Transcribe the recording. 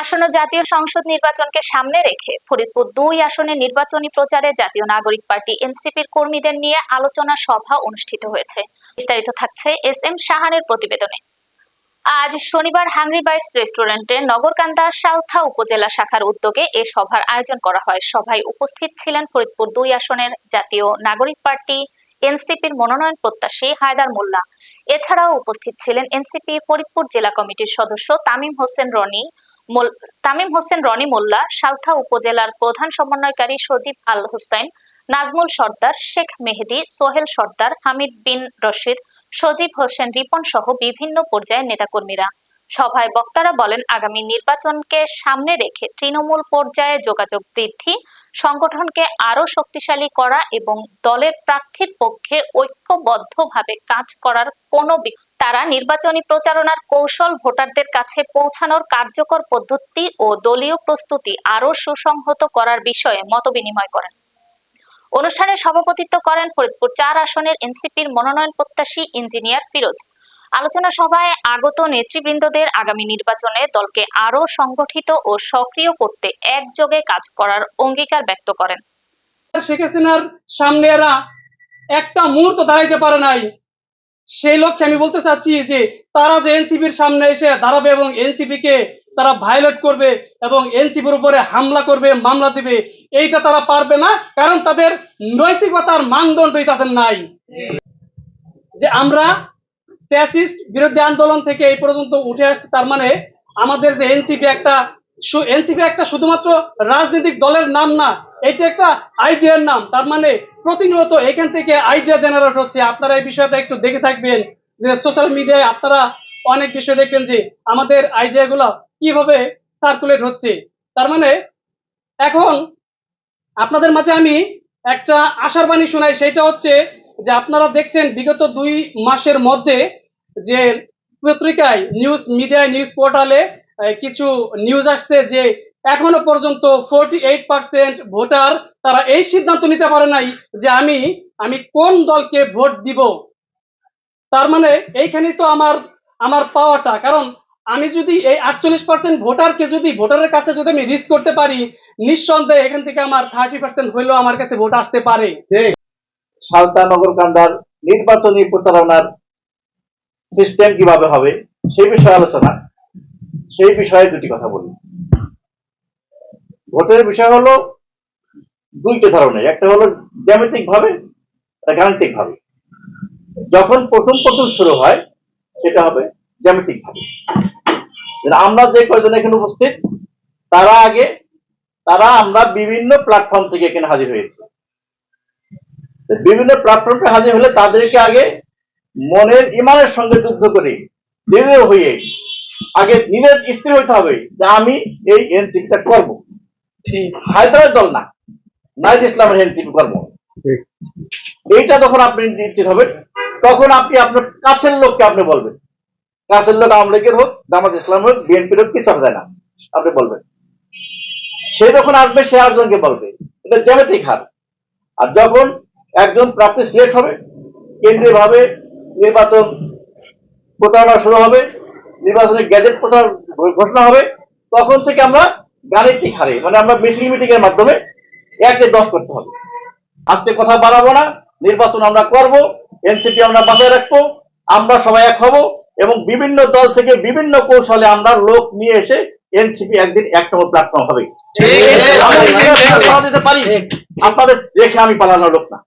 আসন্ন জাতীয় সংসদ নির্বাচনকে সামনে রেখে ফরিদপুর দুই আসনে নির্বাচনী প্রচারে জাতীয় নাগরিক পার্টি এনসিপির কর্মীদের নিয়ে আলোচনা সভা অনুষ্ঠিত হয়েছে। বিস্তারিত থাকছে এস এম সাহানের প্রতিবেদনে। আজ শনিবার হাংরি বাইটস রেস্টুরেন্টে নগরকান্দা সাউথা উপজেলা শাখার উদ্যোগে এ সভার আয়োজন করা হয়। সভায় উপস্থিত ছিলেন ফরিদপুর দুই আসনের জাতীয় নাগরিক পার্টি এনসিপির মনোনয়ন প্রত্যাশী হায়দার মোল্লা। এছাড়াও উপস্থিত ছিলেন এনসিপি ফরিদপুর জেলা কমিটির সদস্য তামিম হোসেন রনি তামিম হোসেন রনি মোল্লা, সালথা উপজেলার প্রধান সমন্বয়কারী সজীব আল হোসেন, নাজমুল সর্দার, শেখ মেহেদি, সোহেল সর্দার, হামিদ বিন রশিদ, সজীব হোসেন রিপন সহ বিভিন্ন পর্যায়ের নেতাকর্মীরা। সভায় বক্তারা বলেন, আগামী নির্বাচনকে সামনে রেখে তৃণমূল পর্যায়ে যোগাযোগ বৃদ্ধি, সংগঠনকে আরও শক্তিশালী করা এবং দলের প্রার্থীর পক্ষে ঐক্যবদ্ধভাবে কাজ করার কোনো তারা নির্বাচনী প্রচারণার কৌশল ভোটারদের কাছে পৌঁছানোর কার্যকর পদ্ধতি ও দলীয় প্রস্তুতি আরও সুসংহত করার বিষয়ে মতবিনিময় করেন। অনুষ্ঠানে সভাপতিত্ব করেন ফরিদপুর চার আসনের এনসিপির মনোনয়ন প্রত্যাশী ইঞ্জিনিয়ার ফিরোজ। আলোচনা সভায় আগত নেতৃবৃন্দদের আগামী নির্বাচনে দলকে আরও সংগঠিত ও সক্রিয় করতে একযোগে কাজ করার অঙ্গীকার ব্যক্ত করেন। শেখ হাসিনার সামনে এরা একটা মুহূর্ত দাঁড়াইতে পারে নাই। সেই লক্ষ্যে আমি বলতে চাচ্ছি যে তারা যে এনসিপির সামনে এসে দাঁড়াবে এবং এনসিপি কে তারা ভায়োলেট করবে এবং এনসিপির উপরে হামলা করবে, মামলা দিবে, এইটা তারা পারবে না, কারণ তাদের নৈতিকতার মানদণ্ডই তাদের নাই। যে আমরা ফ্যাসিস্ট বিরোধী আন্দোলন থেকে এই পর্যন্ত উঠে আসছে, তার মানে আমাদের যে এনসিপি একটা এনসিপি একটা শুধুমাত্র রাজনৈতিক দলের নাম না এটা একটা আইডিয়ার নাম। তার মানে প্রতিনিয়ত এখান থেকে আইডিয়া জেনারেট হচ্ছে। আপনারা এই বিষয়টা একটু দেখে থাকবেন যে সোশ্যাল মিডিয়ায় আপনারা অনেক বিষয় দেখবেন যে আমাদের আইডিয়াগুলো কীভাবে সার্কুলেট হচ্ছে। তার মানে এখন আপনাদের মাঝে আমি একটা আশার বাণী শোনাই, সেটা হচ্ছে যে আপনারা দেখছেন বিগত দুই মাসের মধ্যে যে পত্রিকায় নিউজ মিডিয়ায় নিউজ পোর্টালে কিছু নিউজ আসছে যে এখনও পর্যন্ত ফোরটি এইট পার্সেন্ট ভোটার তারা এই সিদ্ধান্ত নিতে পারে নাই যে আমি আমি কোন দলকে ভোট দিব। তার মানে এইখানেই তো আমার আমার পাওয়াটা। কারণ আমি যদি এই আটচল্লিশ পার্সেন্ট ভোটারকে যদি, ভোটারের কাছে যদি আমি রিস্ক করতে পারি, নিঃসন্দেহে এখান থেকে আমার থার্টি পার্সেন্ট হইলেও আমার কাছে ভোট আসতে পারে। সালতা নগরকান্দার নির্বাচনী প্রচারণার সিস্টেম কীভাবে হবে, সেই বিষয়ে আলোচনা। সেই বিষয়ে দুটি কথা বলি। ভোটের বিষয় হলো দুইটি ধরনের। একটা হলো জ্যামিতিক ভাবে গাণিতিক ভাবে। যখন প্রথম প্রথম শুরু হয়, সেটা হবে জ্যামিতিক ভাবে। আমরা যে কয়জন এখানে উপস্থিত, তারা আগে, তারা আমরা বিভিন্ন প্ল্যাটফর্ম থেকে এখানে হাজির হয়েছি। বিভিন্ন প্ল্যাটফর্মে হাজির হলে তাদেরকে আগে মনের ইমানের সঙ্গে যুদ্ধ করে। দৃঢ় হয়ে আগে নিজের স্থির হইতে হবে যে আমি এই এনসিপিটা করব। হায়দ্রাবাদ দল না নাইজ ইসলামের এনসিপি করব। এইটা যখন আপনি নিশ্চিত হবেন তখন আপনি আপনার কাছের লোককে আপনি বলবেন। কাছের লোক আওয়ামী লীগের হোক জামাত ইসলাম হোক বিএনপির হোক কিছু হবে না আপনি বলবেন। সে যখন আসবে সে একজনকে বলবে। এটা জ্যামিতিক হার। আর যখন একজন প্রাপ্তি সিলেক্ট হবে কেন্দ্রীয় ভাবে নির্বাচন প্রচারণা শুরু হবে নির্বাচনের গ্যাজেট প্রচার ঘোষণা হবে তখন থেকে আমরা গাণিতিক হারে মানে আমরা মিটিং মিটিং এর মাধ্যমে একে দশ করতে হবে। আজকে কথা বাড়াবো না নির্বাচন আমরা করব এনসিপি আমরা বাঁচায় রাখব আমরা সবাই এক হব এবং বিভিন্ন দল থেকে বিভিন্ন কৌশলে আমরা লোক নিয়ে এসে এনসিপি একদিন এক নম্বর প্ল্যাটফর্ম হবে। দিতে পারি। আপনাদের রেখে আমি পালানোর লোক না।